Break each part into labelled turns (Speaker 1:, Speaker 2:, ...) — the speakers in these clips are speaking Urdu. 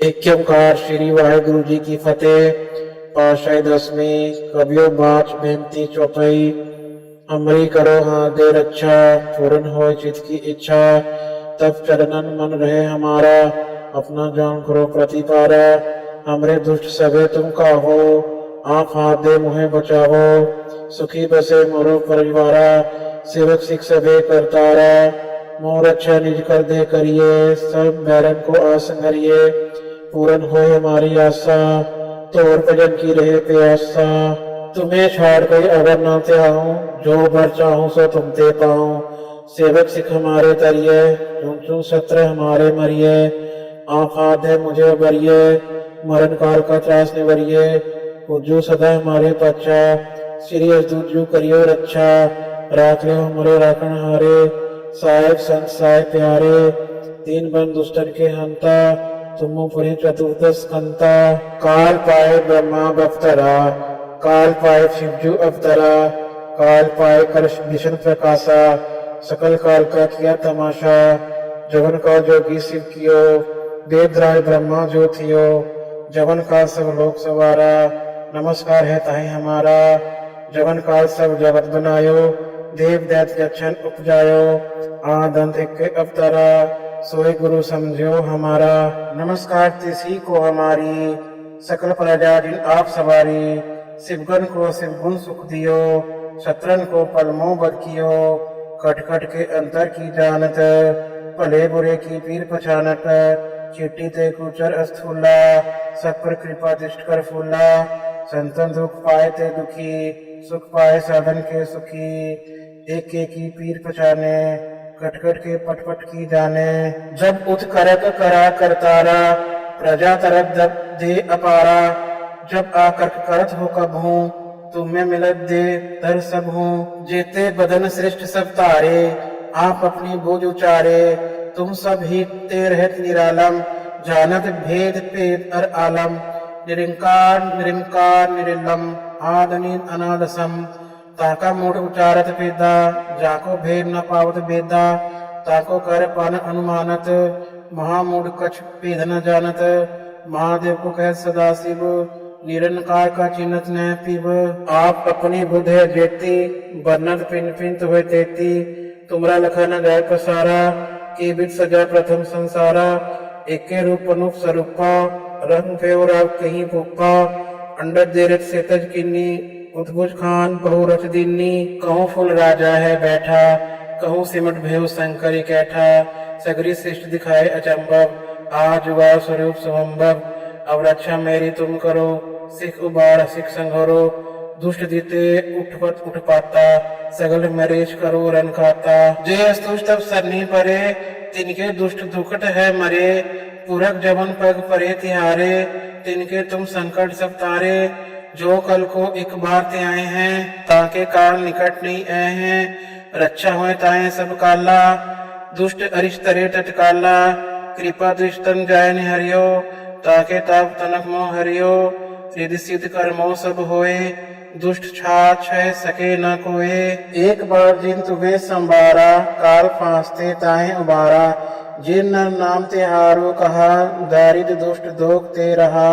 Speaker 1: ایکمکار شری گروہ جی کی فتح پاشای دسمی کبیو باچ بینتی چوپائی امری کرو ہاں دیر اچھا پورن ہوئے چت کی اچھا تب چرنن من رہے ہمارا، اپنا جان کرو پرتی پارا ہمرے دوشت سبے تم کا ہو آنکھ ہاتھ دے مہیں بچاو سکھی بسے مرو پریوارا سیوک سکھ سبے کرتارا مور اچھا نج کر دے کریے سب بیرن کو آسنگریے پورن ہوئے ہماری آسا توڑ پجن کی رہے پیاساں تمہیں چھاڑ کوئی اگر نہ تے آؤں، جو بھر چاہوں سو تم تے پاؤں۔ سیوک سکھ ہمارے تریے چون چون ستر ہمارے مریے۔ آنکھ آدھے مجھے بریے مرن کار کا تراس نوریے۔ پوجو صدا ہمارے پچا سری اجدود جو کریو رچا رات لے ہمارے راکن ہارے۔ سائب سنت سائب پیارے۔ تین بند دشتن کے ہنتا۔ تمو پری چترد کنتا بخترا کام کا جو دیو در برہما جو تھیو جمن کا سب لوک سوارا نمسکارے تہ ہمارا جگہ کال سب جگت بناؤ دیو دکشن دن اوتارا سوئے گرو سمجھو، ہمارا نمسکار تیسی کو ہماری سکل پلجا دل آپ سواری۔ سبگن کو سبگن سکھ دیو، شترن کو پلمو بدکیو کٹ کٹ کے انتر کی جانت پلے برے کی پیر پچانت چیٹی تے کوچر استھولا سب پر کرپا دشت کر پھولا۔ سنتن دکھ پائے تے دکھی، سکھ پائے سادھن کے سکھی۔ ایک ایک کی پیر پچانے کٹ کٹ کے پٹ پٹ کی جانے، جب ات کرک کرا کرتارا، پرجا ترک دب دے اپارا، جب آ کرک کرت ہو کب ہوں، تمہیں ملت دے در سب ہوں، جیتے بدن سرشت سب تارے، آپ اپنی بوجھ اچارے، تم سب ہی تے رہت نرالم، جانت بھید پید ار عالم، نرنکار نرنکار نرلم، آدنین انادسم تاک موڑ اچارت پیتا جا کو چنت آپ جیتی برنت فن پنت ہوتی تمرا لکھا نہ گئے کسارا کیسارا اکے روپ سروپا رنگ رو کہ انڈر دیرت سیت کن اتبج خان بہو رچ دینی کہوں فل راجہ ہے بیٹھا کہوں سمٹ بھیو سنکر اکیٹھا سگری سشت دکھائے اچمبب آج وا سروپ سمبب اب رچھا میری تم کرو سکھ ابار سکھ سنگھرو دوشت دیتے اٹھ پت اٹھ پاتا سگل مریش کرو رن کھاتا جے استوش تب سرنی پرے تن کے دوشت دھکٹ ہے مرے پورک جبن پگ پرے تہارے تن کے تم سنکٹ سب تارے جو کل کو ایک بار تے آئے ہیں، تاکہ کال نکٹ نہیں آئے ہیں۔ رچہ ہوئے تائیں سب کالا دوشت ارشترے تٹ کالا کرپا دشتن جائے نہریو تاکہ تاب تنک مو ہریو۔ رد سید کرمو سب ہوئے دوشت چھا چھے سکے نہ کوئے۔ ایک بار جن تمہیں سنبارا کال پھانستے تائیں ابارا جن نام تے ہارو کہا، دارد دشٹ دوکتے رہا۔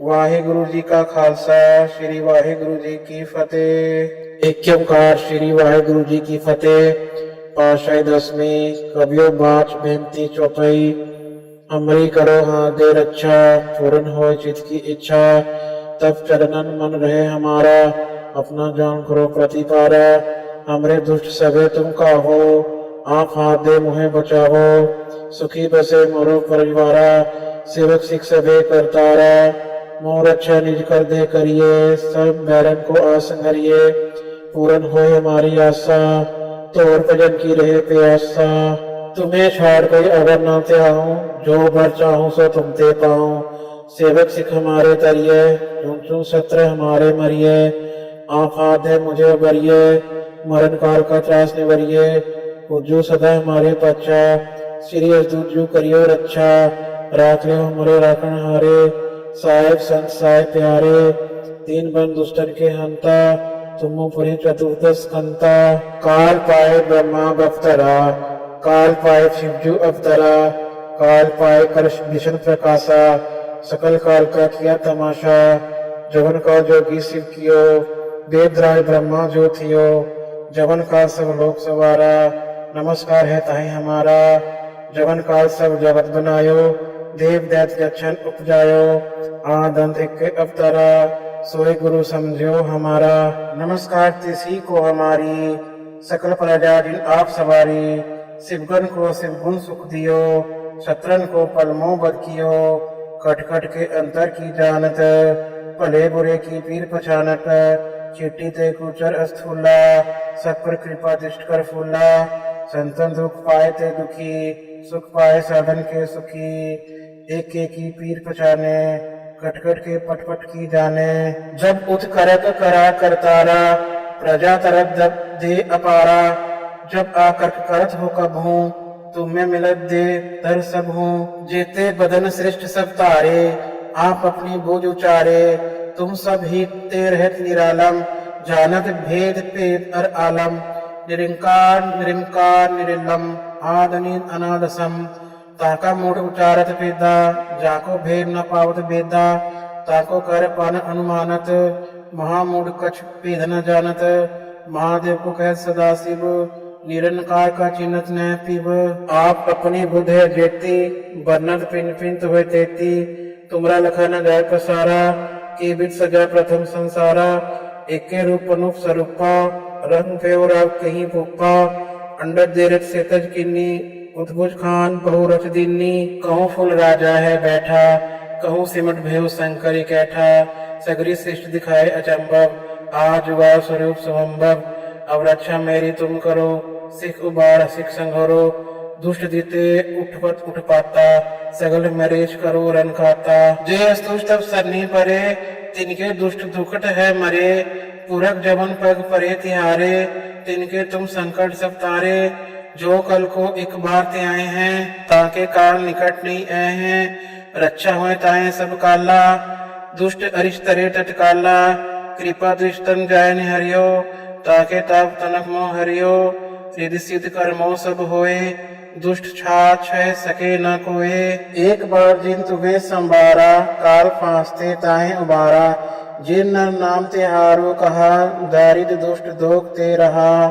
Speaker 1: ਵਾਹਿਗੁਰੂ ਜੀ ਕਾ ਖਾਲਸਾ ਸ੍ਰੀ ਵਾਹਿਗੁਰੂ ਜੀ ਕੀ ਫਤਿਹ ਏਕ ਓੰਕਾਰ ਸ੍ਰੀ ਵਾਹਿਗੁਰੂ ਜੀ ਕੀ ਫਤਿਹ پاشائی دسمی کبیو باچ بینتی چوپائی امری کرو ہاں دیر اچھا پورن ہو چیت کی اچھا تب چلنن من رہے ہمارا اپنا جان کرو پرتی پارا ہمرے دوشت سبے تم کا ہو آپ ہاتھ دے مہیں بچاو سکھی بسے مورو پریوارا سیوک سکھ سبے کرتارا مور اچھا نج کر دے کریے سب بیرن کو آسنگریے پورن ہوئے ہماری آسا طور فجن کی رہے پیاسا تمہیں چھاڑ گئی اگر نہ تے آؤں جو بھر چاہوں سو تم تے پاؤں سیوک سکھ ہمارے تریے چون چون ستر ہمارے مریے آفات ہے مجھے بریے مرن کار کا تراس نے بریے جو صدا ہمارے پچھا سری ازدود جو کریو رچھا رات لے ہمارے راکن ہارے صاحب سنت صاحب پیارے تین بند دوستن کے ہنتا تموپری چتوردس کنتا کال پائے برما بفترا کال پائے شیوجو افطرا کال پائے کرش بھیشن پرکاسا سکل کال کا کیا تماشا جون کا جوگی سیو کیو دیو رائے برہما جو تھیو جون کا سب لوک سوارا نمسکار ہے تاہیں ہمارا جون کا سب جگت بنایو دیو دیت لچھن اپجایو آدنت اک اوتارا سوئے گرو سمجھو ہمارا نمسکار تیسی کو ہماری سکل پرجا جن آپ سواری، سبگن کو سبگن سکھ دیو، شترن کو پلمو بد کیو، کٹ کٹ کے انتر کی جانت پلے برے کی پیر پچانت چٹی تے کوچر استھولا سب پر کرپا دشٹ کر فولا سنتن دکھ پائے تے دکھی، سکھ پائے سادن کے سکھی، ایک ایک ہی پیر پچانے کٹ کٹ کے پٹ پٹ کی جانے جب ات کرت کرا کرتارا، پرجا ترت دب دے اپارا۔ جب آ کرک کرت ہو کب ہوں، تمہیں ملت دے تر سب ہوں۔ جیتے بدن سرشت سب تارے، آپ اپنی بوجھ اچارے۔ تم سب ہی تے رہت نرالم، جانت بھید پید ار عالم۔ نرنکار نرنکار نرلم آدنی انادسم۔ تا کا موڑ اچارت پیتا جا کو جانت مہاد سا چنت نہ لکھ نہ گئے ستم سنسارا اکے روپ سروپا رنگر انڈر دیرت سیت کنی ادبج خان بہو رچ دینی کہوں فل راجا ہے بیٹھا کہوں سمٹ بھیو سنکر اکیٹھا سگری سشٹ دکھائے اچمبب آج وا سروپ سمبب اب رچا میری تم کرو سکھ ابار سکھ سنگرو دشٹ دیتے اٹھ پت اٹھ پاتا سگل مریش کرو رن کھاتا جے استوش تب سرنی پرے تین کے دشٹ دکھٹ ہے مرے پورک جمن پگ پرے تیارے تین کے تم سنکٹ سب تارے جو کل کو ایک مارتے آئے ہیں، تاکہ کال نکٹ نہیں آئے ہیں۔ رچہ ہوئے تائیں سب کالا، دشٹ ارشترے تٹ کالا۔ کرپا دشتن جائے نہریو، تاکہ تاب تنک مو ہریو۔ رد سد کرمو سب ہوئے، دشٹ چھا چھے سکے نہ کوئے۔ ایک بار جن تمہیں سنبارا کال پھانستے تائیں ابارا جن نام تہارو کہا، دارد دشٹ دوکتے رہا۔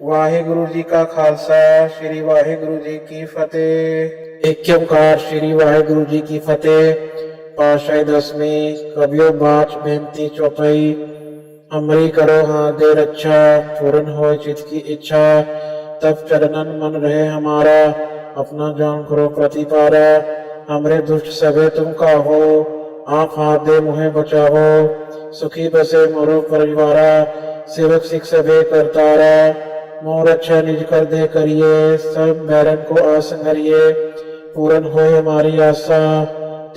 Speaker 1: ਵਾਹਿਗੁਰੂ ਜੀ ਕਾ ਖਾਲਸਾ ਸ੍ਰੀ ਵਾਹਿਗੁਰੂ ਜੀ ਕੀ ਫਤਿਹ ਏਕ ਓੰਕਾਰ ਸ੍ਰੀ ਵਾਹਿਗੁਰੂ ਜੀ ਕੀ ਫਤਿਹ پاشائی دسمی کبیو باچ محنتی چوپائی امری کرو ہاں دیر اچھا پورن ہو جت کی اچھا تب چرنن من رہے ہمارا اپنا جان کرو پرتی پارا ہمرے دوشت سبے تم کا ہو آپ ہاتھ دے مہیں بچاو سکھی بسے مرو پریوارا سیوک سکھ سبے کرتارا مور اچھا نج کر دے کریے سب بیرن کو آسنگریے پورن ہوئے ہماری آسا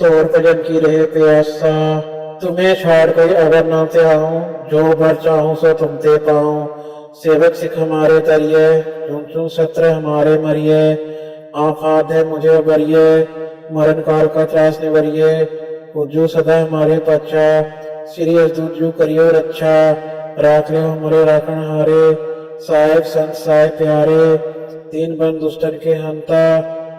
Speaker 1: طور پجن کی رہے پیاسا تمہیں چھاڑ کوئی اگر نہ تے آؤں جو بھر چاہوں سو تم تے پاؤں سیوت سکھ ہمارے تریے تم چون ستر ہمارے مریے آفات ہے مجھے بریے مرن کار کا تراس نوریے پوجو صدا ہمارے پچا سری اجدو جو کریو رچھا راکھ لے ہمارے راکھن ہارے صاحب سنت صاحب پیارے تین بند دشٹن کے ہنتا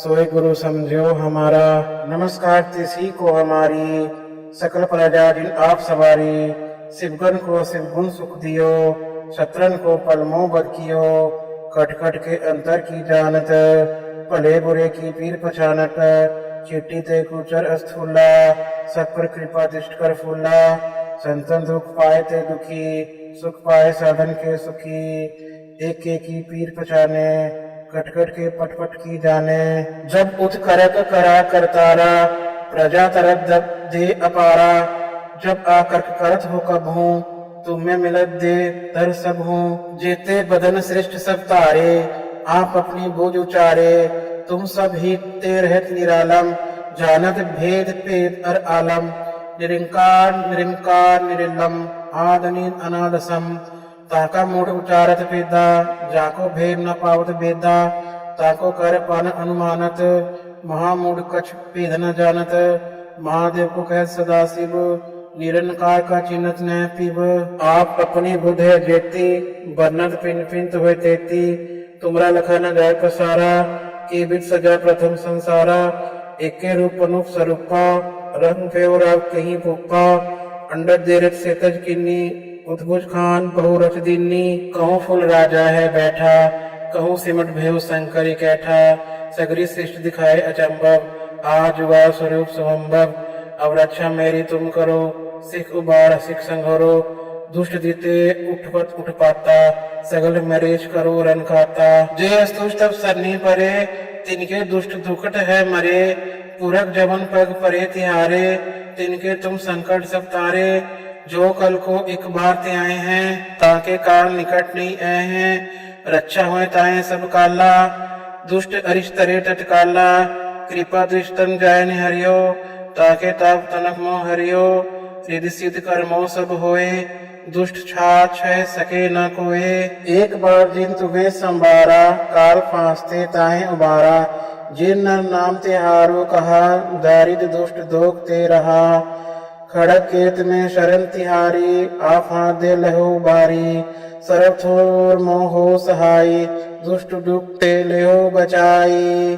Speaker 1: سوئے گرو سمجھو، ہمارا نمسکارسی کو ہماری سکل پر آپ سواری۔ شن کون سکھ دیو سترن کو پل مرکیو کٹ کٹ کے انتر کی جانت پلے برے کی پیر پچانت چیٹی تے گوچر استھولا سب پر کپا در فولہ سنتن دکھ پائے تے دکھی، سکھ پائے سدن کے سکی ایک کے کی پیر پچانے کٹ کٹ کے پٹ پٹ کی جانے۔ جب ات کرک کرا کرتارا، پرجا ترک دب دے اپارا۔ جب آ کرک کرت ہو کب ہوں، تمہیں ملت دے در سب ہوں۔ جیتے بدن سرشت سب تارے، آپ اپنی بوجھ اچارے۔ تم سب ہی تے رہت نرالم، جانت بھید پید ار عالم۔ نرنکار نرنکار، نرلم، آدنین، انادسم۔ تاک موڑ اچارت پیتا جا کو چنت آپ اپنی برنت پن پنت ہوتی تمرا لکھا نہ گئے کسارا کیسارا اکے روپ سروپا رنگ رو کہ انڈر دیرت سیت کن اتبج خان بہو رچ دینی کہوں فل راجا ہے بیٹھا کہوں سمٹ بھیو سنکر اکیٹھا سگری سشت دکھائے اچمبب آج وا سروپ سمبب اب رچھا میری تم کرو سکھ ابار سکھ سنگھرو دشٹ دیتے اٹھ پت اٹھ پاتا سگل مریش کرو رن کھاتا جے استوش تب سرنی پرے تن کے دشٹ دکٹ ہے مرے پورک جبن پگ پرے تیارے تن کے تم سنکٹ سب تارے جو کل کو ایک بار تے آئے ہیں، تاکہ کار نکٹ نہیں آئے ہیں۔ رچہ ہوئے تائیں سب کالا دوشت ارشترے ٹٹ کالا کرپا دشتن جائن ہریو، تاکہ تاب تنک مو ہریو۔ رد سید کرمو سب ہوئے دوشت چھا چھے سکے نہ کوئے۔ ایک بار جن تمہیں سنبارا کال پھانستے تائیں ابارا جن نام تے ہارو کہا، دارد دشٹ دوکتے رہا۔ کھڑک کیت میں شرم تہاری آفاں دے لہو باری سرب تھور موہو سہائی دشٹ ڈوبتے لہو بچائی